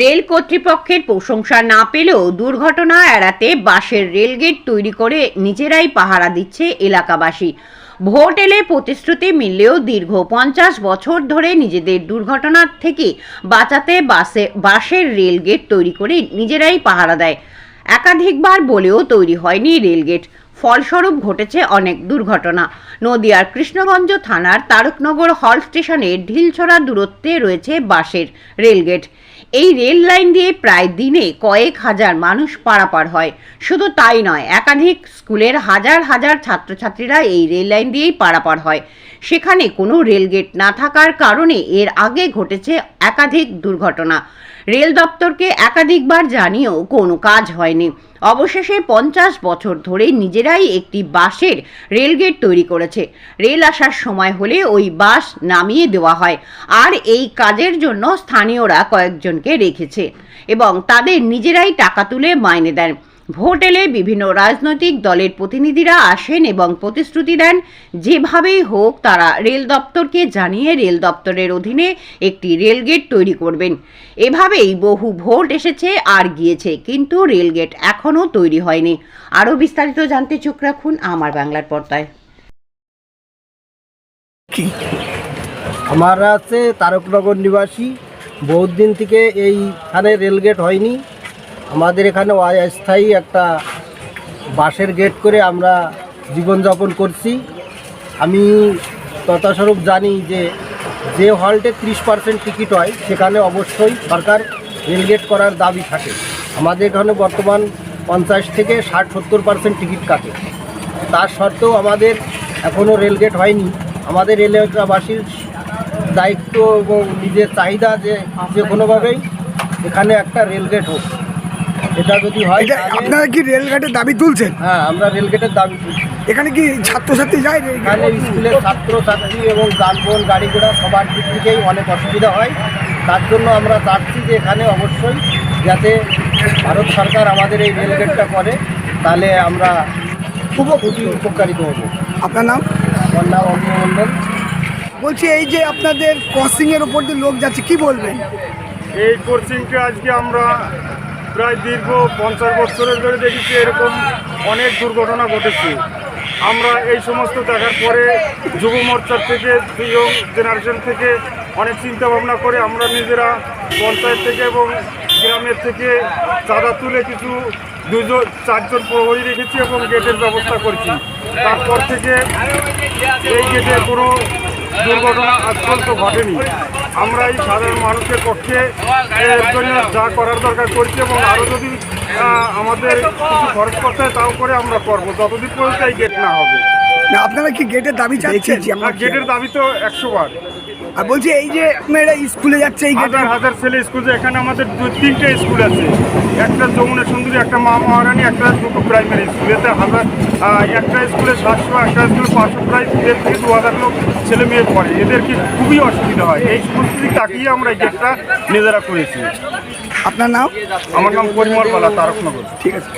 Rail কর্তৃপক্ষের প্রশংসা না পেলেও দুর্ঘটনা এড়াতে বাঁশের রেলগেট তৈরি করে নিজেরাই পাহারা দিচ্ছে এলাকাবাসী। ভোট এলে প্রতিশ্রুতি মিললেও দীর্ঘ পঞ্চাশ বছর ধরে নিজেদের দুর্ঘটনার থেকে বাঁচাতে বাসে, বাঁশের রেলগেট তৈরি করে নিজেরাই পাহারা দেয়। একাধিকবার বলেও তৈরি হয়নি রেলগেট। ফলস্বরূপ ঘটেছে অনেক দুর্ঘটনা। নদিয়ার কৃষ্ণগঞ্জ থানার তারকনগর হল স্টেশনের ঢিলছড়া দূরত্বে রয়েছে বাসের রেলগেট। এই রেল লাইন দিয়ে প্রায় দিনে কয়েক হাজার মানুষ পারাপার হয়। শুধু তাই নয়, একাধিক স্কুলের হাজার হাজার ছাত্রছাত্রীরা এই রেল লাইন দিয়েই পারাপার হয়। সেখানে কোনো রেলগেট না থাকার কারণে এর আগে ঘটেছে একাধিক দুর্ঘটনা। রেল দপ্তরকে একাধিকবার জানিয়েও কোনো কাজ হয়নি। অবশেষে পঞ্চাশ বছর ধরে নিজেরাই একটি বাসের রেলগেট তৈরি করেছে। রেল আসার সময় হলে ওই বাস নামিয়ে দেওয়া হয়। আর এই কাজের জন্য স্থানীয়রা কয়েকজনকে রেখেছে এবং তাদের নিজেরাই টাকা তুলে মাইনে দেন। ভোট এলে বিভিন্ন রাজনৈতিক দলের প্রতিনিধিরা আসেন এবং প্রতিশ্রুতি দেন। যেভাবেই হোক, তারা রেল দপ্তরকে জানিয়ে রেল দপ্তরের অধীনে একটি রেলগেট তৈরি করবেন। এভাবেই বহু ভোট এসেছে, আর গিয়েছে, কিন্তু রেলগেট এখনও তৈরি হয়নি। আরও বিস্তারিত জানতে চোখ রাখুন আমার বাংলার পর্দায়। আমার আছে তারকনগর নিবাসী। বহুত দিন থেকে এইখানে রেলগেট হয়নি। আমাদের এখানে অস্থায়ী একটা বাসের গেট করে আমরা জীবনযাপন করছি। আমি তথাস্বরূপ জানি যে যে হলটে ত্রিশ পার্সেন্ট টিকিট হয়, সেখানে অবশ্যই সরকার রেলগেট করার দাবি থাকে। আমাদের এখানে বর্তমান পঞ্চাশ থেকে ষাট, সত্তর পার্সেন্ট টিকিট কাটে। তার সত্ত্বেও আমাদের এখনও রেলগেট হয়নি। আমাদের এলাকাবাসীর দায়িত্ব এবং নিজের চাহিদা যে যে কোনোভাবেই এখানে একটা রেলগেট হোক। এটা যদি হয় এটা আপনারা কি রেলঘাটে দাবি তুলছেন? হ্যাঁ আমরা রেলগেটের দাবি তুলছি। এখানে কি ছাত্রছাত্রী যায়? এখানে স্কুলের ছাত্র ছাত্রী এবং যানবাহন গাড়ি ঘোড়া সবার দিক থেকেই অনেক অসুবিধা হয়। তার জন্য আমরা চাচ্ছি যে এখানে অবশ্যই যাতে ভারত সরকার আমাদের এই রেলগেটটা করে তাহলে আমরা খুব খুবই উপকারিত হব। আপনার নাম? আমার নাম অমিয় মণ্ডল। বলছি এই যে আপনাদের ক্রসিং এর উপর দিয়ে লোক যাচ্ছে কি বলবেন? এই কোচিংকে আজকে আমরা প্রায় দীর্ঘ পঞ্চাশ বছরের ধরে দেখেছি এরকম অনেক দুর্ঘটনা ঘটেছে। আমরা এই সমস্ত দেখার পরে যুব মোর্চার থেকে ইয়ং জেনারেশন থেকে অনেক চিন্তা ভাবনা করে আমরা নিজেরা পঞ্চায়েত থেকে এবং গ্রামের থেকে চাঁদা তুলে কিছু দুজন, চারজন প্রহরী রেখেছি এবং গেটের ব্যবস্থা করছি। তারপর থেকে এই গেটে কোনো দুর্ঘটনা আজ পর্যন্ত ঘটেনি। আমরা এই সাধারণ মানুষের পক্ষে এর জন্য যা করার দরকার করছি এবং আরও যদি আমাদের খরচ করতে হয়, তাও করে আমরা করব। যতদিন পর্যন্ত এই গেট না হবে। না, আপনারা কি গেটের দাবি চাচ্ছেন? গেটের দাবি তো একশো বার আর বলছি এই যে আপনারা স্কুলে যাচ্ছে এই গেটে হাজার হাজার ছেলে স্কুল যে এখানে আমাদের দু তিনটে স্কুল আছে। একটা যমুনা সুন্দরী একটা মা মহারানী একটা দুটো প্রাইমারি স্কুল এতে হাজার একটা স্কুলে সাতশো একটা স্কুলে পাঁচশো প্রায় দেড় থেকে দু হাজার লোক ছেলে মেয়ে পড়ে এদেরকে খুবই অসুবিধা হয়? এই সমস্ত দিক তাকিয়ে আমরা এই গেটটা নিজেরা করেছি। আপনার নাম? আমার নাম পরিমল বালা তারকনগর। ঠিক আছে।